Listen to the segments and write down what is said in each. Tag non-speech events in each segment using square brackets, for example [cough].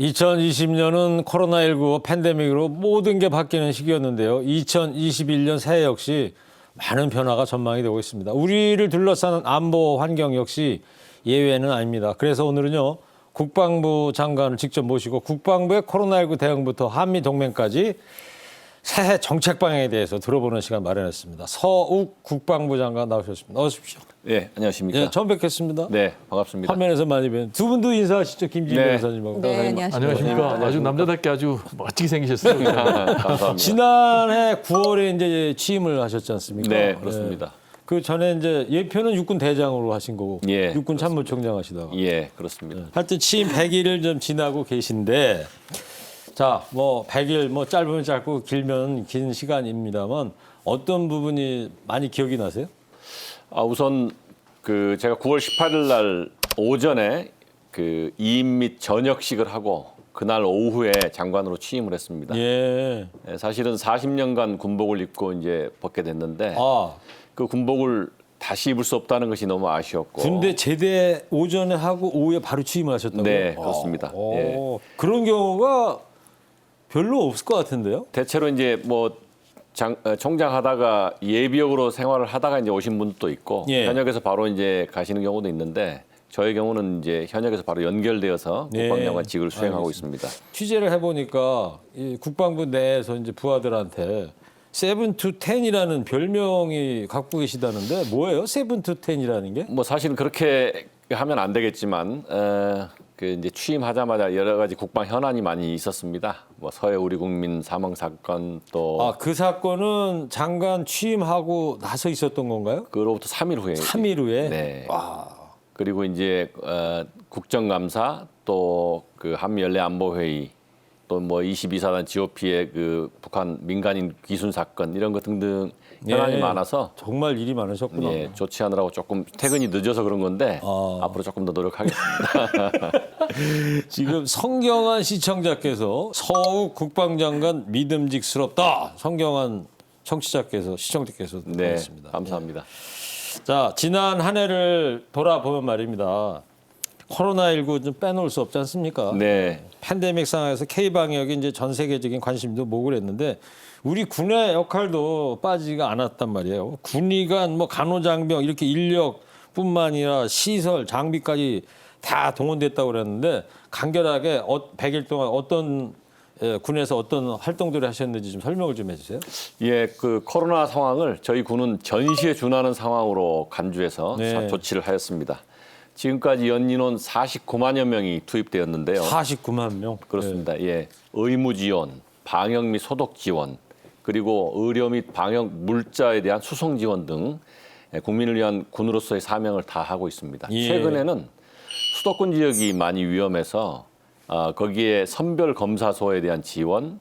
2020년은 코로나19 팬데믹으로 모든 게 바뀌는 시기였는데요. 2021년 새해 역시 많은 변화가 전망이 되고 있습니다. 우리를 둘러싸는 안보 환경 역시 예외는 아닙니다. 그래서 오늘은요. 국방부 장관을 직접 모시고 국방부의 코로나19 대응부터 한미 동맹까지 새해 정책 방향에 대해서 들어보는 시간 마련했습니다. 서욱 국방부 장관 나오셨습니다. 어서 오십시오. 예, 안녕하십니까. 예, 처음 뵙겠습니다. 네, 반갑습니다. 화면에서 많이 뵌. 두 분도 인사하시죠. 김진희 네. 변호사님하고. 네, 안녕하십니까. 안녕하십니까. 아주 남자답게 아주 멋지게 생기셨어요. [laughs] 감사합니다. 지난해 9월에 이제 취임을 하셨지 않습니까? 네, 그렇습니다. 예. 그 전에 이제 예표는 육군 대장으로 하신 거고 예, 육군 참모총장 하시다가 예, 그렇습니다. 하여튼 취임 100일을 좀 지나고 계신데 자, 뭐 100일 뭐 짧으면 짧고 길면 긴 시간입니다만 어떤 부분이 많이 기억이 나세요? 아, 우선 그 제가 9월 18일 날 오전에 그 이임 및 저녁식을 하고 그날 오후에 장관으로 취임을 했습니다. 예. 예, 사실은 40년간 군복을 입고 이제 벗게 됐는데 아, 그 군복을 다시 입을 수 없다는 것이 너무 아쉬웠고 군대 제대 오전에 하고 오후에 바로 취임을 하셨다고요? 네, 그렇습니다. 오, 예. 그런 경우가 별로 없을 것 같은데요? 대체로 이제 뭐 장, 어, 총장 하다가 예비역으로 생활을 하다가 이제 오신 분도 있고 예. 현역에서 바로 이제 가시는 경우도 있는데 저희 경우는 이제 현역에서 바로 연결되어서 네. 국방장관직을 수행하고 있습니다. 취재를 해보니까 이 국방부 내에서 이제 부하들한테 세븐 투 텐이라는 별명이 갖고 계시다는데 뭐예요? 세븐 투 텐이라는 게? 뭐 사실은 그렇게 하면 안 되겠지만 어, 그 이제 취임하자마자 여러 가지 국방 현안이 많이 있었습니다. 뭐 서해 우리 국민 사망 사건 또 아, 그 사건은 장관 취임하고 나서 있었던 건가요? 그로부터 3일 후에 3일 후에? 네. 와, 그리고 이제 어, 국정감사 또 그 한미 연례 안보 회의 또 뭐 22사단 GOP의 그 북한 민간인 귀순 사건 이런 것 등등 현안이 예. 많아서 정말 일이 많으셨구나. 예, 조치하느라고 조금 퇴근이 늦어서 그런 건데 아. 앞으로 조금 더 노력하겠습니다. [laughs] 지금 성경환 시청자께서 서욱 국방장관 믿음직스럽다. 성경환 청취자께서 시청자께서 네, 보냈습니다. 감사합니다. 자, 지난 한 해를 돌아보면 말입니다. 코로나19 좀 빼놓을 수 없지 않습니까? 네, 팬데믹 상황에서 K 방역이 이제 전 세계적인 관심도 모으고 그랬는데 우리 군의 역할도 빠지지가 않았단 말이에요. 군의관, 뭐 간호장병 이렇게 인력뿐만 아니라 시설, 장비까지 다 동원됐다고 그랬는데 간결하게 어, 100일 동안 어떤 예, 군에서 어떤 활동들을 하셨는지 좀 설명을 좀 해주세요. 예, 그 코로나 상황을 저희 군은 전시에 준하는 상황으로 간주해서 네. 사- 조치를 하였습니다. 지금까지 연인원 49만여 명이 투입되었는데요. 49만 명. 그렇습니다. 예. 의무 지원, 방역 및 소독 지원, 그리고 의료 및 방역 물자에 대한 수송 지원 등 예, 국민을 위한 군으로서의 사명을 다하고 있습니다. 예. 최근에는 수도권 지역이 많이 위험해서 아, 거기에 선별 검사소에 대한 지원,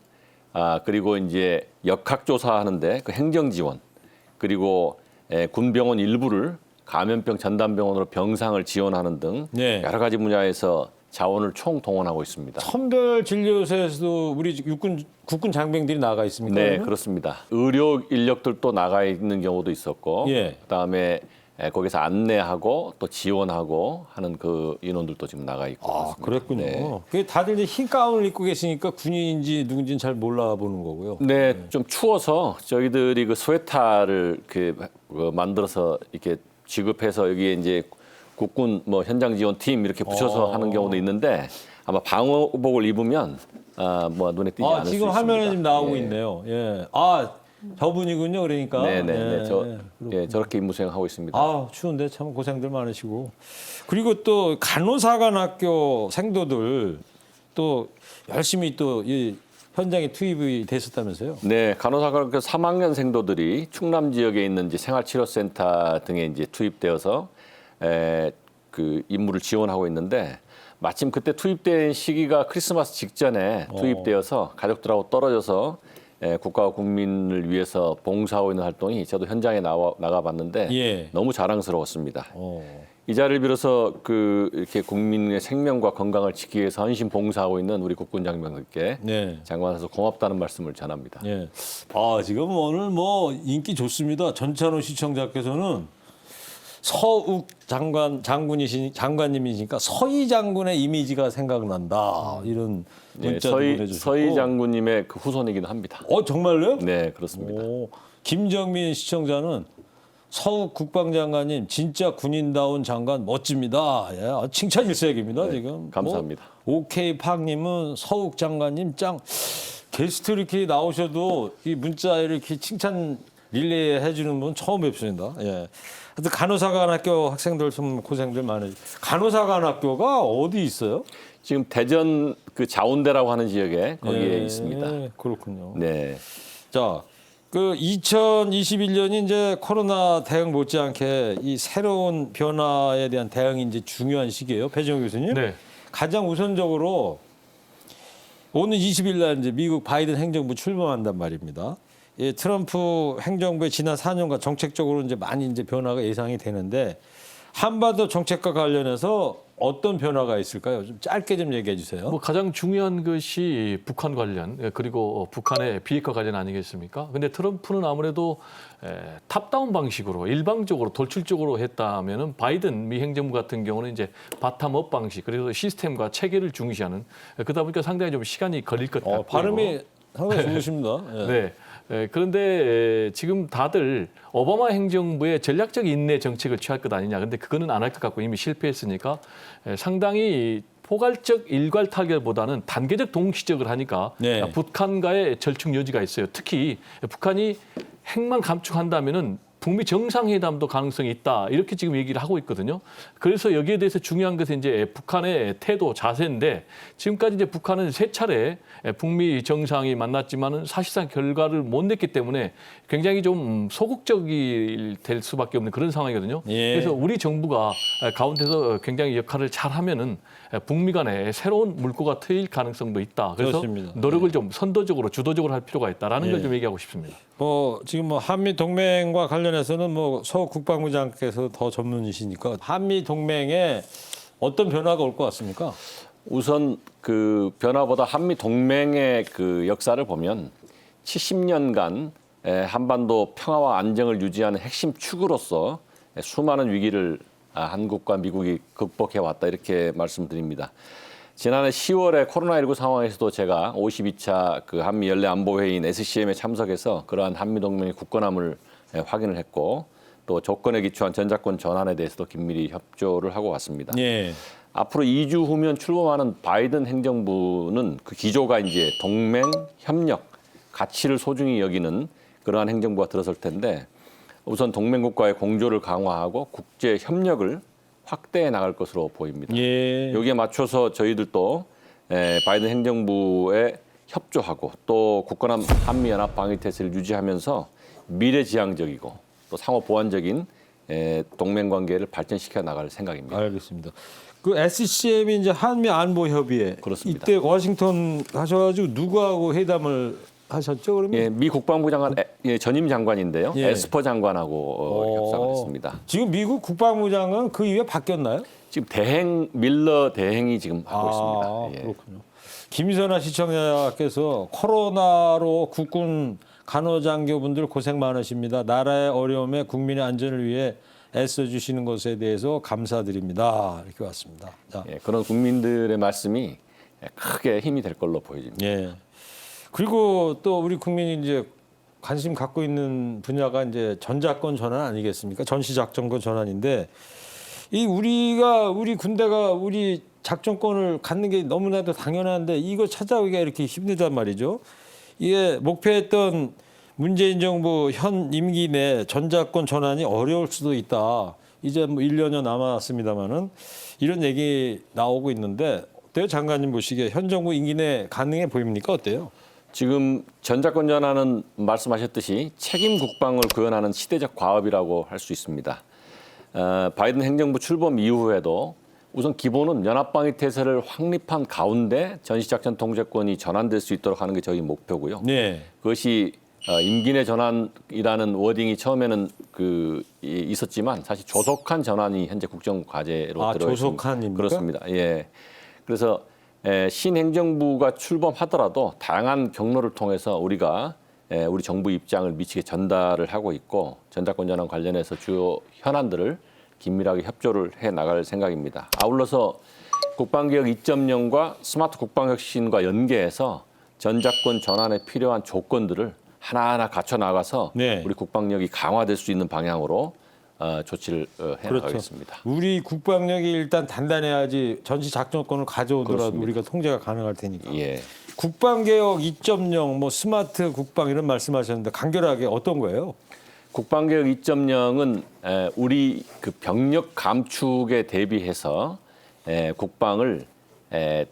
아, 그리고 이제 역학 조사하는데 그 행정 지원, 그리고 예, 군병원 일부를 감염병 전담병원으로 병상을 지원하는 등 네. 여러 가지 분야에서 자원을 총 동원하고 있습니다. 선별 진료소에서도 우리 육군 국군 장병들이 나가 있습니까? 네, 그러면? 그렇습니다. 의료 인력들도 나가 있는 경우도 있었고, 예. 그다음에 에, 거기서 안내하고 또 지원하고 하는 그 인원들도 지금 나가 있고. 아, 그렇습니다. 그랬군요. 네. 그게 다들 이제 흰 가운을 입고 계시니까 군인인지 누군지는 잘 몰라보는 거고요. 네, 좀 추워서 저희들이 그 스웨터를 그, 그 만들어서 이렇게 지급해서 여기에 이제 국군 뭐 현장 지원 팀 이렇게 붙여서 어. 하는 경우도 있는데 아마 방호복을 입으면 아, 뭐 눈에 띄지 아, 않을 지금 수 화면에 있습니다. 지금 나오고 예. 있네요. 예. 아, 저분이군요. 그러니까. 네, 네, 네. 저, 예. 예, 저렇게 임무 수행하고 있습니다. 아, 추운데 참 고생들 많으시고. 그리고 또 간호사관학교 생도들 또 열심히 또 이 현장에 투입이 됐었다면서요? 네, 간호사관 그 3학년 생도들이 충남 지역에 있는 이제 생활치료센터 등에 이제 투입되어서 에, 그 임무를 지원하고 있는데 마침 그때 투입된 시기가 크리스마스 직전에 투입되어서 가족들하고 떨어져서 에, 국가와 국민을 위해서 봉사하고 있는 활동이 저도 현장에 나와 나가봤는데 예. 너무 자랑스러웠습니다. 어. 이 자리를 빌어서 그 이렇게 국민의 생명과 건강을 지키기 위해서 헌신 봉사하고 있는 우리 국군 장병들께 네. 장관에서 고맙다는 말씀을 전합니다. 예. 아, 지금 오늘 뭐 인기 좋습니다. 전찬호 시청자께서는 서욱 장관 장군이시 장관님이시니까 서희 장군의 이미지가 생각난다 이런 네, 문자도 서희, 보내주셨고. 서희 장군님의 그 후손이기도 합니다. 어 정말요? 네, 그렇습니다. 오, 김정민 시청자는 서욱 국방장관님 진짜 군인다운 장관 멋집니다. 예, 아, 칭찬 일색입니다 지금. 네, 감사합니다. 뭐, 오케이 팍님은 서욱 장관님 짱 게스트 이렇게 나오셔도 이 문자 이렇게 칭찬 릴레이 해주는 분 처음 뵙습니다. 예. 하여튼 간호사관학교 학생들 좀 고생들 많으. 간호사관학교가 어디 있어요? 지금 대전 그 자운대라고 하는 지역에 거기에 예, 있습니다. 그렇군요. 네. 자, 그 2021년이 이제 코로나 대응 못지않게 이 새로운 변화에 대한 대응이 이제 중요한 시기예요. 배정 교수님. 네. 가장 우선적으로 오는 20일 날 이제 미국 바이든 행정부 출범한단 말입니다. 예, 트럼프 행정부의 지난 4년간 정책적으로 이제 많이 이제 변화가 예상이 되는데 한반도 정책과 관련해서 어떤 변화가 있을까요? 좀 짧게 좀 얘기해 주세요. 뭐 가장 중요한 것이 북한 관련 예, 그리고 북한의 비핵화 관련 아니겠습니까? 근데 트럼프는 아무래도 에, 탑다운 방식으로 일방적으로 돌출적으로 했다면은 바이든 미 행정부 같은 경우는 이제 바텀업 방식 그래서 시스템과 체계를 중시하는 예, 그러다 보니까 상당히 좀 시간이 걸릴 것. 어, 발음이 상당히 좋으십니다. [laughs] 예. 네. 에, 그런데 에, 지금 다들 오바마 행정부의 전략적 인내 정책을 취할 것 아니냐. 근데 그거는 안 할 것 같고 이미 실패했으니까 에, 상당히 포괄적 일괄 타결보다는 단계적 동시적을 하니까 네. 아, 북한과의 절충 여지가 있어요. 특히 북한이 핵만 감축한다면은 북미 정상회담도 가능성이 있다 이렇게 지금 얘기를 하고 있거든요. 그래서 여기에 대해서 중요한 것은 이제 북한의 태도 자세인데 지금까지 이제 북한은 세 차례 북미 정상이 만났지만은 사실상 결과를 못 냈기 때문에 굉장히 좀 소극적이 될 수밖에 없는 그런 상황이거든요. 예. 그래서 우리 정부가 가운데서 굉장히 역할을 잘 하면은 북미 간에 새로운 물꼬가 트일 가능성도 있다. 그래서 그렇습니다. 노력을 좀 선도적으로 주도적으로 할 필요가 있다라는 예. 걸좀 얘기하고 싶습니다. 뭐 지금 뭐 한미 동맹과 관련해서는 뭐 서 국방부 장께서 더 전문이시니까 한미 동맹에 어떤 변화가 올 것 같습니까? 우선 그 변화보다 한미 동맹의 그 역사를 보면 70년간 한반도 평화와 안정을 유지하는 핵심 축으로서 수많은 위기를 아, 한국과 미국이 극복해 왔다 이렇게 말씀드립니다. 지난해 10월에 코로나19 상황에서도 제가 52차 그 한미 연례 안보 회의인 SCM에 참석해서 그러한 한미 동맹의 굳건함을 예, 확인을 했고 또 조건에 기초한 전자권 전환에 대해서도 긴밀히 협조를 하고 왔습니다. 예. 앞으로 2주 후면 출범하는 바이든 행정부는 그 기조가 이제 동맹, 협력, 가치를 소중히 여기는 그러한 행정부가 들어설 텐데 우선 동맹국과의 공조를 강화하고 국제 협력을 확대해 나갈 것으로 보입니다. 예. 여기에 맞춰서 저희들도 에, 바이든 행정부에 협조하고 또 굳건한 한미 연합 방위 태세를 유지하면서 미래지향적이고 또 상호 보완적인 에, 동맹 관계를 발전시켜 나갈 생각입니다. 알겠습니다. 그 SCM이 이제 한미 안보 협의회 그렇습니다. 이때 워싱턴 가셔가지고 누구하고 회담을 하셨죠? 그러면 예, 미 국방부 장관 에, 예, 전임 장관인데요. 예. 에스퍼 장관하고 어, 어. 협상을 했습니다. 지금 미국 국방부 장관 그 이후에 바뀌었나요? 지금 대행 밀러 대행이 지금 하고 아, 있습니다. 예. 그렇군요. 김선아 시청자께서 코로나로 국군 간호장교분들 고생 많으십니다. 나라의 어려움에 국민의 안전을 위해 애써주시는 것에 대해서 감사드립니다. 이렇게 왔습니다. 자, 예, 그런 국민들의 말씀이 크게 힘이 될 걸로 보여집니다. 예. 그리고 또 우리 국민이 이제 관심 갖고 있는 분야가 이제 전자권 전환 아니겠습니까? 전시작전권 전환인데 이 우리가 우리 군대가 우리 작전권을 갖는 게 너무나도 당연한데 이거 찾아오기가 이렇게 힘들단 말이죠. 이게 목표했던 문재인 정부 현 임기 내 전자권 전환이 어려울 수도 있다. 이제 뭐 1년여 남았습니다만은 이런 얘기 나오고 있는데 어때요? 장관님 보시기에 현 정부 임기 내 가능해 보입니까? 어때요? 지금 전자권 전환은 말씀하셨듯이 책임 국방을 구현하는 시대적 과업이라고 할 수 있습니다. 어, 바이든 행정부 출범 이후에도 우선 기본은 연합방위 태세를 확립한 가운데 전시작전 통제권이 전환될 수 있도록 하는 게 저희 목표고요. 네. 그것이 어, 임기 내 전환이라는 워딩이 처음에는 그 이- 있었지만 사실 조속한 전환이 현재 국정 과제로 아, 들어 있습니다. 조속한입니까? 그렇습니다. 예. 그래서 에, 신행정부가 출범하더라도 다양한 경로를 통해서 우리가 에, 우리 정부 입장을 미치게 전달을 하고 있고 전자권 전환 관련해서 주요 현안들을 긴밀하게 협조를 해 나갈 생각입니다. 아울러서 국방개혁 2.0과 스마트 국방혁신과 연계해서 전작권 전환에 필요한 조건들을 하나하나 갖춰 나가서 네. 우리 국방력이 강화될 수 있는 방향으로 어, 조치를 어, 해 그렇죠. 나가겠습니다. 우리 국방력이 일단 단단해야지 전시 작전권을 가져오더라도 그렇습니다. 우리가 통제가 가능할 테니까. 예. 국방개혁 2.0, 뭐 스마트 국방 이런 말씀하셨는데 간결하게 어떤 거예요? 국방개혁 2.0은 에, 우리 그 병력 감축에 대비해서 에, 국방을 에,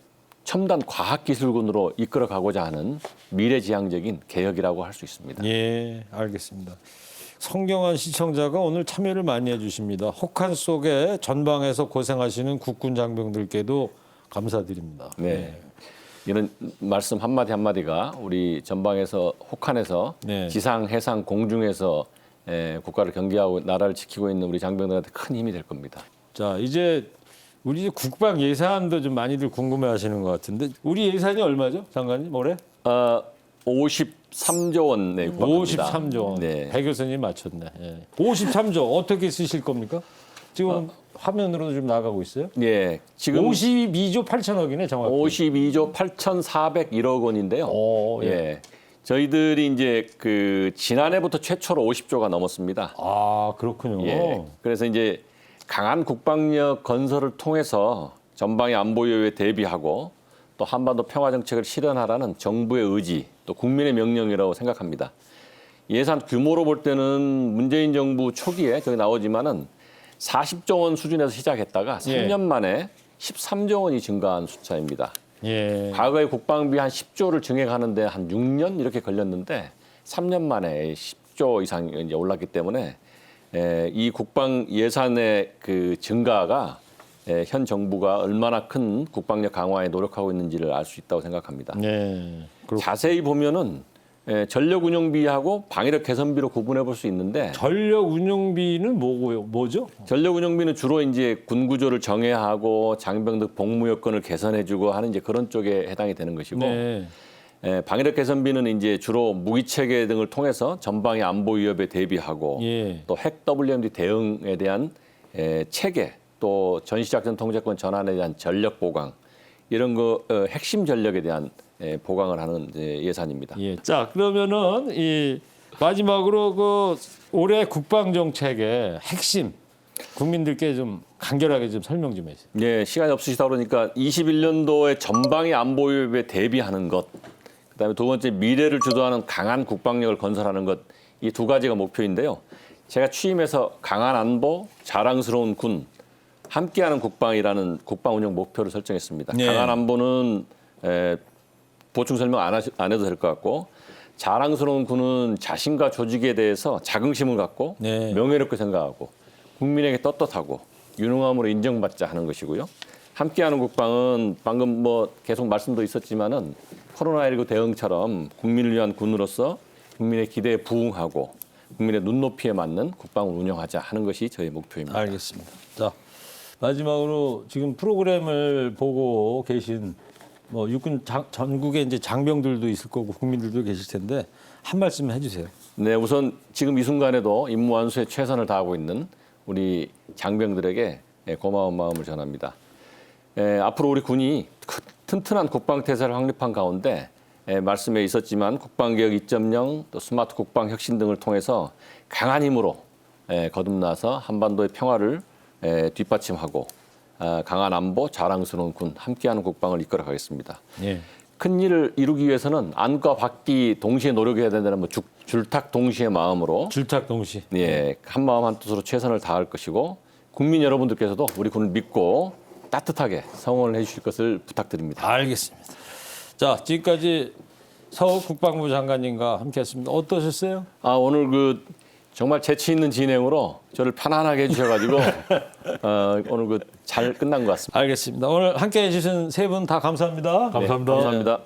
첨단 과학기술군으로 이끌어가고자 하는 미래지향적인 개혁이라고 할 수 있습니다. 예, 알겠습니다. 성경환 시청자가 오늘 참여를 많이 해주십니다. 혹한 속에 전방에서 고생하시는 국군 장병들께도 감사드립니다. 네. 이런 말씀 한마디 한마디가 우리 전방에서 혹한에서 네. 지상, 해상, 공중에서 에, 국가를 경계하고 나라를 지키고 있는 우리 장병들한테 큰 힘이 될 겁니다. 자, 이제 우리 국방 예산도 좀 많이들 궁금해 하시는 것 같은데 우리 예산이 얼마죠, 장관님 올해? 어, 53조 원 네, 국방입니다. 53조 원. 네. 배 교수님 맞췄네. 예. 53조 어떻게 쓰실 겁니까? 지금 화면으로도 좀 나가고 있어요. 예, 지금 52조 8천억이네 정확히. 52조 8,401억 원인데요. 오, 예. 예. 저희들이 이제 그 지난해부터 최초로 50조가 넘었습니다. 아 그렇군요. 예. 그래서 이제 강한 국방력 건설을 통해서 전방의 안보 위협에 대비하고 또 한반도 평화 정책을 실현하라는 정부의 의지, 또 국민의 명령이라고 생각합니다. 예산 규모로 볼 때는 문재인 정부 초기에 저기 나오지만은 40조 원 수준에서 시작했다가 예. 3년 만에 13조 원이 증가한 숫자입니다. 예. 과거에 국방비 한 10조를 증액하는데 한 6년 이렇게 걸렸는데 3년 만에 10조 이상 이제 올랐기 때문에 에, 이 국방 예산의 그 증가가 에, 현 정부가 얼마나 큰 국방력 강화에 노력하고 있는지를 알 수 있다고 생각합니다. 네. 그렇 자세히 보면은 에, 전력 운영비하고 방위력 개선비로 구분해 볼 수 있는데 전력 운영비는 뭐고요? 뭐죠? 전력 운영비는 주로 이제 군 구조를 정해하고 장병들 복무 여건을 개선해 주고 하는 이제 그런 쪽에 해당이 되는 것이고 네. 에, 방위력 개선비는 이제 주로 무기 체계 등을 통해서 전방의 안보 위협에 대비하고 예. 또핵 WMD 대응에 대한 에, 체계 또 전시작전 통제권 전환에 대한 전력 보강 이런 거 어, 핵심 전력에 대한 에, 보강을 하는 이제 예산입니다. 예. 자 그러면은 이 마지막으로 그 올해 국방 정책의 핵심 국민들께 좀 간결하게 좀 설명 좀 해주세요. 예, 시간이 없으시다 그러니까 21년도에 전방의 안보 위협에 대비하는 것, 그다음에 두 번째 미래를 주도하는 강한 국방력을 건설하는 것, 이 두 가지가 목표인데요. 제가 취임해서 강한 안보, 자랑스러운 군, 함께하는 국방이라는 국방 운영 목표를 설정했습니다. 네. 강한 안보는 에, 보충 설명 안, 하시, 안 해도 될 것 같고 자랑스러운 군은 자신과 조직에 대해서 자긍심을 갖고 네. 명예롭게 생각하고 국민에게 떳떳하고 유능함으로 인정받자 하는 것이고요. 함께하는 국방은 방금 뭐 계속 말씀도 있었지만은 코로나19 대응처럼 국민을 위한 군으로서 국민의 기대에 부응하고 국민의 눈높이에 맞는 국방을 운영하자 하는 것이 저의 목표입니다. 알겠습니다. 자 마지막으로 지금 프로그램을 보고 계신 뭐 육군 장, 전국에 이제 장병들도 있을 거고 국민들도 계실 텐데 한 말씀 해주세요. 네, 우선 지금 이 순간에도 임무 완수에 최선을 다하고 있는 우리 장병들에게 예, 고마운 마음을 전합니다. 에, 앞으로 우리 군이 크- 튼튼한 국방 태세를 확립한 가운데 에, 말씀에 있었지만 국방개혁 2.0 또 스마트 국방 혁신 등을 통해서 강한 힘으로 에, 거듭나서 한반도의 평화를 에, 뒷받침하고 아, 강한 안보, 자랑스러운 군, 함께하는 국방을 이끌어 가겠습니다. 예. 큰 일을 이루기 위해서는 안과 밖이 동시에 노력해야 된다는 뭐 줄- 줄탁 동시의 마음으로 줄탁 동시. 예, 한 마음 한 뜻으로 최선을 다할 것이고 국민 여러분들께서도 우리 군을 믿고 따뜻하게 성원을 해주실 것을 부탁드립니다. 알겠습니다. 자 지금까지 서욱 국방부 장관님과 함께했습니다. 어떠셨어요? 아 오늘 그 정말 재치 있는 진행으로 저를 편안하게 해주셔가지고 [laughs] 어, 오늘 그 잘 끝난 것 같습니다. 알겠습니다. 오늘 함께 해 주신 세 분 다 감사합니다. 감사합니다. 감사합니다.